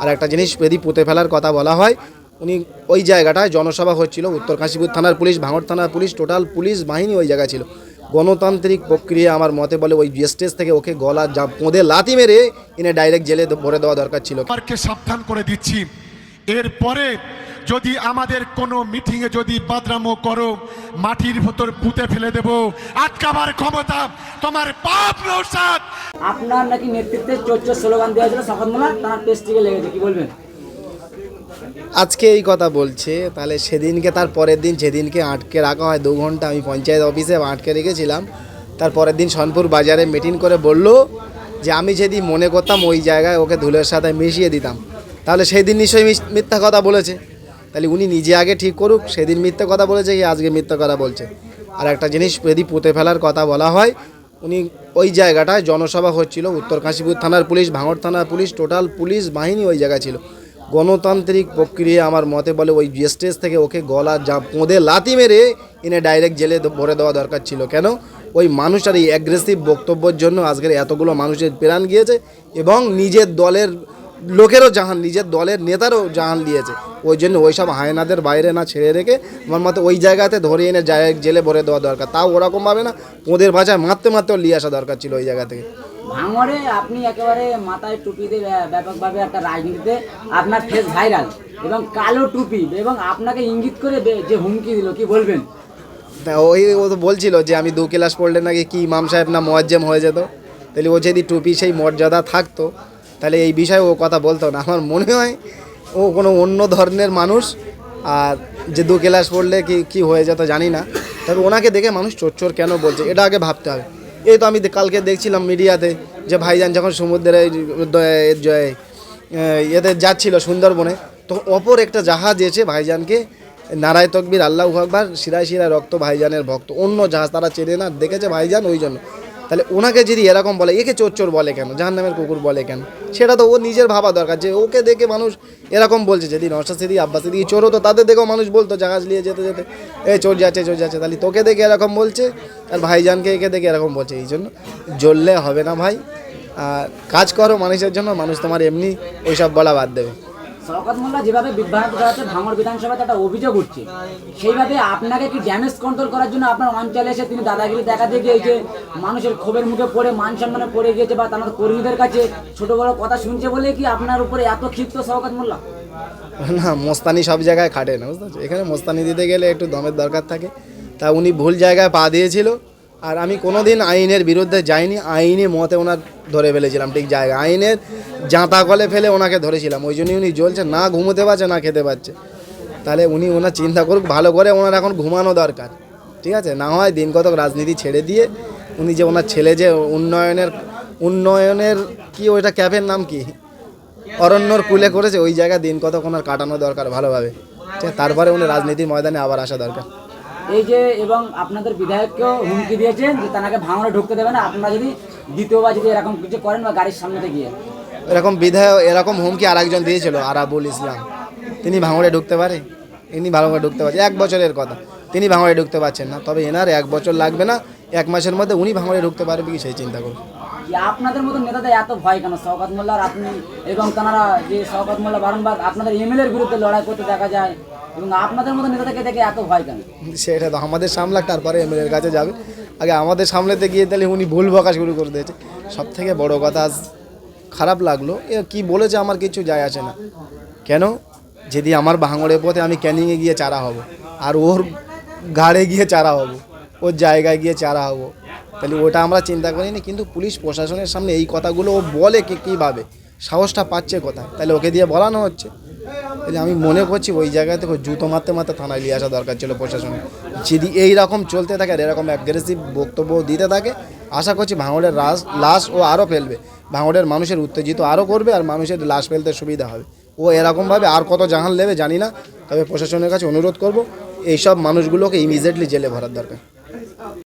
আর একটা জিনিস যদি পুঁতে ফেলার কথা বলা হয়, উনি ওই জায়গাটায় জনসভা হচ্ছিল, উত্তর কাশীপুর থানার পুলিশ, ভাঙড় থানার পুলিশ, টোটাল পুলিশ বাহিনী ওই জায়গায় ছিল। গণতান্ত্রিক প্রক্রিয়া আমার মতে বলে ওই স্টেজ থেকে ওকে গলা যা পোঁদে লাতি মেরে এনে ডাইরেক্ট জেলে ভরে দেওয়া দরকার ছিল। সাবধান করে দিচ্ছি। এরপরে যদি আমাদের কোনো মিটিংয়ে যদি বাদরামো করো, মাটির ভেতর পুঁতে ফেলে দেব, আটকাবার ক্ষমতা তোমার পাপ নৌসাদ। আপনার নাকি নেতৃত্বে চোদ্দ স্লোগান দেওয়া ছিল শপথ মোলা তার পেস্টিকে লেগেছে, কি বলবেন? আজকে এই কথা বলছে, তাহলে সেদিনকে, তার পরের দিন সেদিনকে আটকে রাখা হয়, দু ঘণ্টা আমি পঞ্চায়েত অফিসে আটকে রেখেছিলাম, তার পরের দিন সনপুর বাজারে মিটিং করে বলল যে, আমি যদি মনে করতাম ওই জায়গায় ওকে ধুলের সাথে মিশিয়ে দিতাম। তাহলে সেই দিন নিশ্চয়ই মিথ্যা কথা বলেছে। তাহলে উনি নিজে আগে ঠিক করুক, সেদিন মিথ্যা কথা বলেছে কি আজকে মিথ্যা কথা বলছে। আর একটা জিনিস যদি পুঁতে ফেলার কথা বলা হয় উনি ওই জায়গাটায় জনসভা হচ্ছিল, উত্তর কাশীপুর থানার পুলিশ, ভাঙড় থানার পুলিশ, টোটাল পুলিশ বাহিনী ওই জায়গায় ছিল। গণতান্ত্রিক প্রক্রিয়া আমার মতে বলে ওই স্টেজ থেকে ওকে গলা যা পোঁদে লাতি মেরে এনে ডাইরেক্ট জেলে ভরে দেওয়া দরকার ছিল। কেন? ওই মানুষটার এই অ্যাগ্রেসিভ বক্তব্যের জন্য আজকের এতগুলো মানুষের প্রাণ গিয়েছে এবং নিজের দলের লোকেরও জাহান নিজের দলের নেতারও জাহান দিয়েছে। ওই জন্য ওই সব হায়নাদের বাইরে না ছেড়ে রেখে আমার মতে ওই জায়গাতে ধরে এনে ডাইরেক্ট জেলে ভরে দেওয়া দরকার। তাও ওরকমভাবে না ওদের ভাষায় মারতে মারতেও নিয়ে আসা দরকার ছিল ওই জায়গা থেকে। ভাঙড়ে আপনি একেবারে মাথায় টুপিতে ব্য- ব্যাপকভাবে একটা রাজনীতিতে আপনার ফেস ভাইরাল এবং কালো টুপি এবং আপনাকে ইঙ্গিত করে যে হুমকি দিল কি বলবেন? ওই ও তো বলছিল যে আমি দু ক্লাস পড়লে নাকি কি ইমাম সাহেব না মোয়াজ্জেম হয়ে যেত? তাহলে ও যদি টুপি সেই মর্যাদা থাকতো তাহলে এই বিষয়ে ও কথা বলতো না। আমার মনে হয় ও কোনো অন্য ধরনের মানুষ, আর যে দু ক্লাস পড়লে কি কি হয়ে যেত জানি না। তবে ওনাকে দেখে মানুষ চোর কেন বলছে, এটা আগে ভাবতে হবে। এই তো আমি কালকে দেখছিলাম মিডিয়াতে যে ভাইজান যখন সমুদ্রে এতে যাচ্ছিল সুন্দরবনে, তো অপর একটা জাহাজ এসে ভাইজানকে নারায় তকবির, আল্লাহ আকবার, শিরায় শিরায় রক্ত ভাইজানের ভক্ত। অন্য জাহাজ তারা চেনে না, দেখেছে ভাইজান ওই জন্য। তাহলে ওনাকে যদি এরকম বলে, একে চোর চোর বলে কেন? জাহান নামের কুকুর বলে কেন? সেটা তো ও নিজের ভাবা দরকার যে ওকে দেখে মানুষ এরকম বলছে যদি নশা সিদি আব্বাস সিদি চোর হতো তাদের দেখেও মানুষ বলতো, জাহাজ নিয়ে যেতে যেতে এ চোর যাচ্ছে চোর যাচ্ছে, তাহলে তোকে দেখে এরকম বলছে আর ভাইজানকে একে দেখে এরকম বলছে, এই জন্য জ্বললে হবে না ভাই। আর কাজ করো মানুষের জন্য, মানুষ তোমার এমনি ওইসব বলা বাদ দেবে। শওকত মোল্লা যেভাবে বিভ্রান্ত করাচ্ছে ভাঙড় বিধানসভাতে একটা অভিযোগ উঠছে। সেইভাবে আপনাকে কি ড্যামেজ কন্ট্রোল করার জন্য আপনার অঞ্চলে এসে তিনি দাদাগিরি দেখাতে গিয়ে এই যে মানুষের ক্ষোভের মুখে পড়ে, মান সম্মানে পড়ে গিয়েছে বা তার কর্মীদের কাছে ছোট বড় কথা শুনছে বলে কি আপনার উপরে এত ক্ষিপ্ত শওকত মোল্লা? না, মোস্তানি সব জায়গায় খাটে না, বুঝতে এখানে মোস্তানি দিতে গেলে একটু দমের দরকার থাকে। তা উনি ভুল জায়গায় পা দিয়েছিল, আর আমি কোনোদিন আইনের বিরুদ্ধে যাইনি, আইনি মতে ওনার ধরে ফেলেছিলাম, ঠিক জায়গা আইনের জাঁতা কলে ফেলে ওনাকে ধরেছিলাম। ওই জন্যই উনি জ্বলছে, না ঘুমোতে পারছে, না খেতে পারছে। তাহলে উনি ওনার চিন্তা করুক, ভালো করে ওনার এখন ঘুমানো দরকার। ঠিক আছে? না হয় দিন কতক রাজনীতি ছেড়ে দিয়ে উনি যে ওনার ছেলে যে উন্নয়নের উন্নয়নের কি ওইটা ক্যাফের নাম কি? অরণ্যর কুলে করেছে, ওই জায়গায় দিন কতক্ষণ ওনার কাটানো দরকার ভালোভাবে। ঠিক আছে? তারপরে উনি রাজনীতির ময়দানে আবার আসা দরকার। এই যে এবং আপনাদের বিধায়ককেও হুমকি দিয়েছেন যে তাকে ভাঙড়ে ঢুকতে দেবে না, আপনারা যদি দ্বিতীয়বার যদি এরকম কিছু করেন বা গাড়ির সামনে গিয়ে। এরকম বিধায়ক এরকম হুমকি আর একজন দিয়েছিল আরাবুল ইসলাম। তিনি ভাঙড়ে ঢুকতে পারে? ইনি ভালো করে ঢুকতে পারছে এক বছরের কথা। তিনি ভাঙড়ে ঢুকতে পারছেন না। তবে এনার এক বছর লাগবে না এক মাসের মধ্যে উনি ভাঙড়ে ঢুকতে পারবে কি সেই চিন্তা করুন। আপনাদের মতো নেতাদের এত ভয় কেন? শওকত মোল্লা আর আপনি এবং তারা যে শওকত মোল্লা বারংবার আপনাদের এমএলএর বিরুদ্ধে লড়াই করতে দেখা যায় এবং আপনাদের মতো নেতাদেরকে দেখে এত ভয় কেন? সেটা তো আমাদের সামলাক তারপরে এমএলএর কাছে যাবে। আগে আমাদের সামলাতে গিয়ে তাহলে উনি ভুল বকা শুরু করে দিয়েছে। সব থেকে বড় কথা খারাপ লাগল। এ কি বলেছে আমার কিছু যায় আছে না। কেন? যদি আমার ভাঙড়ের পথে আমি ক্যানিংয়ে গিয়ে চারা হব, আর ওর ঘাড়ে গিয়ে চারা হব, ওর জায়গায় গিয়ে চারা হব, তাহলে ওটা আমরা চিন্তা করিনি। কিন্তু পুলিশ প্রশাসনের সামনে এই কথাগুলো ও বলে কি কীভাবে? সাহসটা পাচ্ছে কোথায়? তাহলে ওকে দিয়ে বলানো হচ্ছে। আমি মনে করছি ওই জায়গায় থেকে জুতো মারতে মারতে থানায় নিয়ে আসা দরকার ছিল প্রশাসনের যদি এই রকম চলতে থাকে আর এরকম অ্যাগ্রেসিভ বক্তব্য দিতে থাকে, আশা করছি ভাঙড়ের লাশ লাশ ও আরও ফেলবে। ভাঙড়ের মানুষের উত্তেজিত আরও করবে আর মানুষের লাশ ফেলতে সুবিধা হবে। ও এরকমভাবে আর কত জাহান নেবে জানি না, তবে প্রশাসনের কাছে অনুরোধ করব, এইসব মানুষগুলোকে ইমিডিয়েটলি জেলে ভরার দরকার।